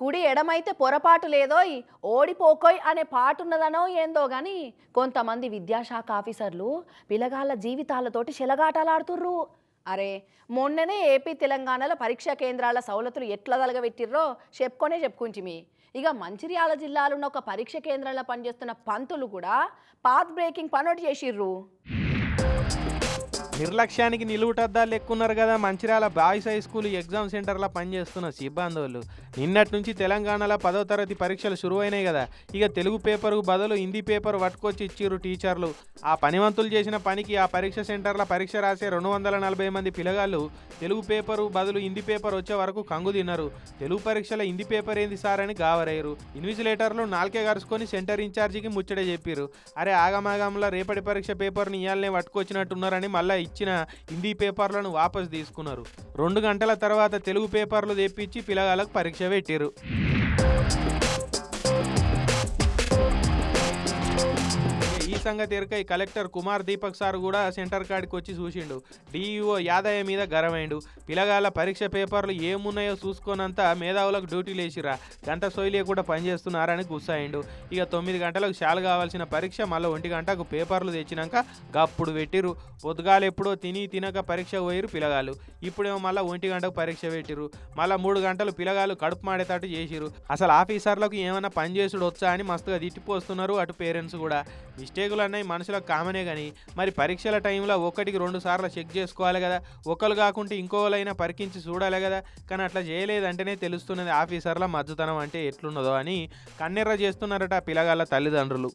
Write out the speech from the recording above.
కుడి ఎడమైతే పొరపాటు లేదోయ్ ఓడిపోకోయ్ అనే పాటున్నదనో ఏందో గాని కొంతమంది విద్యాశాఖ ఆఫీసర్లు పిల్లగాళ్ళ జీవితాలతోటి చెలగాటలాడుతుర్రు అరే మొన్ననే ఏపీ తెలంగాణలో పరీక్షా కేంద్రాల సౌలతులు ఎట్లా తలగబెట్టిర్రో చెప్పుకొనే చెప్పుకుంచిమి ఇక మంచిర్యాల జిల్లాలో ఉన్న ఒక పరీక్ష కేంద్రంలో పనిచేస్తున్న పంతులు కూడా పాత్ బ్రేకింగ్ పనోటి చేసిర్రు. నిర్లక్ష్యానికి నిలువుటద్దాలు ఎక్కున్నారు కదా Mancherial boys high school exam సెంటర్లో పనిచేస్తున్న సిబ్బందులు నిన్నటి నుంచి తెలంగాణలో పదో తరగతి పరీక్షలు శురువైనాయి కదా. ఇక తెలుగు పేపర్ బదులు హిందీ పేపర్ పట్టుకొచ్చి ఇచ్చిర్రు టీచర్లు. ఆ పనివంతులు చేసిన పనికి ఆ పరీక్ష సెంటర్లో పరీక్ష రాసే రెండు వందల నలభై మంది పిల్లగాళ్ళు తెలుగు పేపరు బదులు హిందీ పేపర్ వచ్చే వరకు కంగు తిన్నారు. తెలుగు పరీక్షల హిందీ పేపర్ ఏంది సార్ అని గావరయ్యారు ఇన్విజిలేటర్లు నాలుకే కరుచుకొని సెంటర్ ఇన్ఛార్జికి ముచ్చట చెప్పారు అరే ఆగమాగంలో రేపటి పరీక్ష పేపర్ని ఇయాలనే పట్టుకొచ్చినట్టున్నారని మళ్ళీ ఇచ్చిన హిందీ పేపర్లను వాపస్ తీసుకున్నారు. రెండు గంటల తర్వాత తెలుగు పేపర్లు తెప్పించి పిల్లగాళ్ళకు పరీక్ష పెట్టారు సంగతి ఎరకై కలెక్టర్ కుమార్ దీపక్ సార్ కూడా సెంటర్ కాడికి వచ్చి చూసిండు. డిఈఓ యాదయ్య మీద గరమైండు పిల్లగాళ్ళ పరీక్ష పేపర్లు ఏమున్నాయో చూసుకోనంత మేధావులకు డ్యూటీలు వేసిరా గంట సోయిలే కూడా పనిచేస్తున్నారని గుస్సాయిండు. ఇక తొమ్మిది గంటలకు శాలు కావాల్సిన పరీక్ష మళ్ళీ ఒంటి గంటకు పేపర్లు తెచ్చినాక గప్పుడు పెట్టిరు పొద్దుగాలు ఎప్పుడో తిని తినక పరీక్ష పోయిరు పిల్లగాళ్ళు. ఇప్పుడేమో మళ్ళీ ఒంటి గంటకు పరీక్ష పెట్టిరు మళ్ళీ మూడు గంటలు పిల్లగాలు కడుపు మాడేటట్టు చేసిరు అసలు ఆఫీసర్లకు ఏమైనా పని చేసుడు వచ్చా అని మస్తుగా తిట్టిపోస్తున్నారు అటు పేరెంట్స్ కూడా. మిస్టేక్లు అన్నాయి మనుషులకు కామనే కానీ మరి పరీక్షల టైంలో ఒకటికి రెండు సార్లు చెక్ చేసుకోవాలి కదా. ఒకరు కాకుంటే ఇంకోలైనా పరికించి చూడాలి కదా. కానీ అట్లా చేయలేదంటేనే తెలుస్తున్నది ఆఫీసర్ల మద్దతనం అంటే ఎట్లున్నదో అని కన్నెర్ర చేస్తున్నారట పిల్లగాళ్ళ తల్లిదండ్రులు.